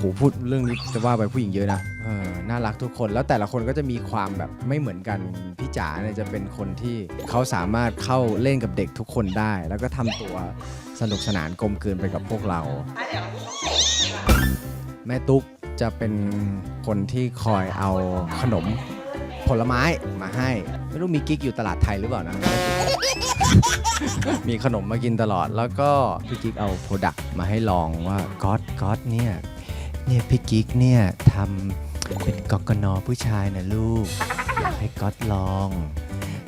โหพูดเรื่องนี้จะว่าไปผู้หญิงเยอะนะเออน่ารักทุกคนแล้วแต่ละคนก็จะมีความแบบไม่เหมือนกันพี่จ๋าเนี่ยจะเป็นคนที่เขาสามารถเข้าเล่นกับเด็กทุกคนได้ แล้วก็ทำตัวสนุกสนานกลมกลืนไปกับพวกเรา แม่ตุ๊กจะเป็นคนที่คอยเอาขนมผลไม้มาให้ ไม่รู้มีกิ๊กอยู่ตลาดไทยหรือเปล่านะ มีขนมมากินตลอดแล้วก็พี่กิ๊กเอาโปรดักต์มาให้ลองว่าก๊อตก๊อตเนี่ย เนี่ยพี่กิ๊กเนี่ยทำเป็นกกนผู้ชายนะลูก อยากให้ก๊อตลอง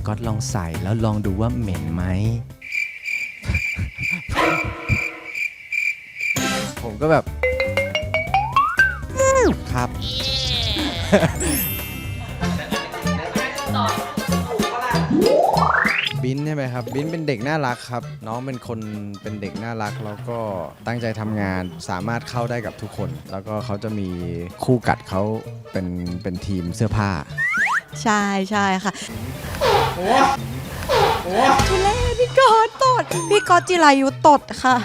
ก๊อตลองใส่แล้วลองดูว่าเหม็นไหม ผมก็แบบ ครับ บินใช่ไหมครับบินเป็นเด็กน่ารักครับ น้องเป็นคนเป็นเด็กน่ารัก แล้วก็ตั้งใจทำงานสามารถเข้าได้กับทุกคน แล้วก็เขาจะมีคู่กัดเขาเป็นเป็นทีมเสื้อผ้า ใช่ใช่ค่ะทุเล่พี่กอตตด พี่กอตจิรายุตดค่ะ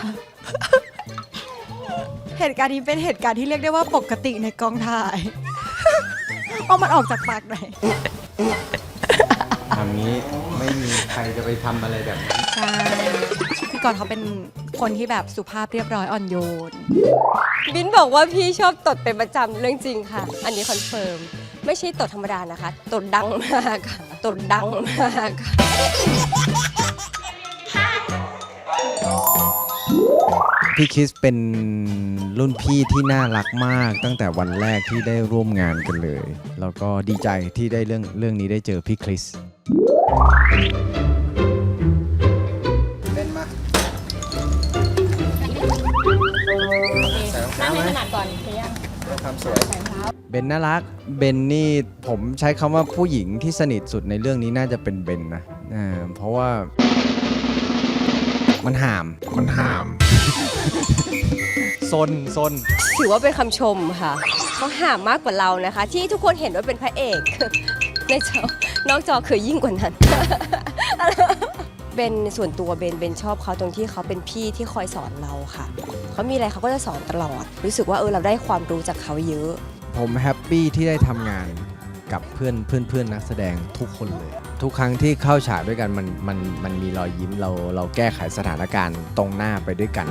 เหตุการณ์นี้เป็นเหตุการณ์ที่เรียกได้ว่าปกติในกองถ่าย เอามันออกจากปากหน่อย ทำนี้ ไม่มีใครจะไปทำอะไรแบบนี้ใช่พี่กอตเขาเป็นคนที่แบบสุภาพเรียบร้อยอ่อนโยน บินบอกว่าพี่ชอบตดเป็นประจำเรื่องจริงค่ะ อันนี้คอนเฟิร์ม ไม่ใช่ตดธรรมดานะคะ ตดดังมากค่ะ ตดดังมากค่ะ พี่คริสเป็นรุ่นพี่ที่น่ารักมาก ตั้งแต่วันแรกที่ได้ร่วมงานกันเลย แล้วก็ดีใจที่ได้เรื่องเรื่องนี้ได้เจอพี่คริส นั่งให้ขนาดก่อนเพียงเบนน่ารัก เบนนี่ผมใช้คำว่าผู้หญิงที่สนิทสุดในเรื่องนี้น่าจะเป็นเบนนะอ่าเพราะว่ามันห่ามมันห่าม ซนซน ถือว่าเป็นคำชมค่ะเขาหามากกว่าเรานะคะ ที่ทุกคนเห็นว่าเป็นพระเอก ในจอนอกจอคือยิ่งกว่านั้น เบนส่วนตัวเบนเบนชอบเขาตรงที่เขาเป็นพี่ที่คอยสอนเราค่ะ เขามีอะไรเขาก็จะสอนตลอด รู้สึกว่าเออเราได้ความรู้จากเขาเยอะ ผมแฮปปี้ที่ได้ทำงานกับเพื่อนเพื่อนเพื่อนนักแสดงทุกคนเลย ทุกครั้งที่เข้าฉากด้วยกันมันมันมันมีรอยยิ้มเราเราแก้ไขสถานการณ์ตรงหน้าไปด้วยกัน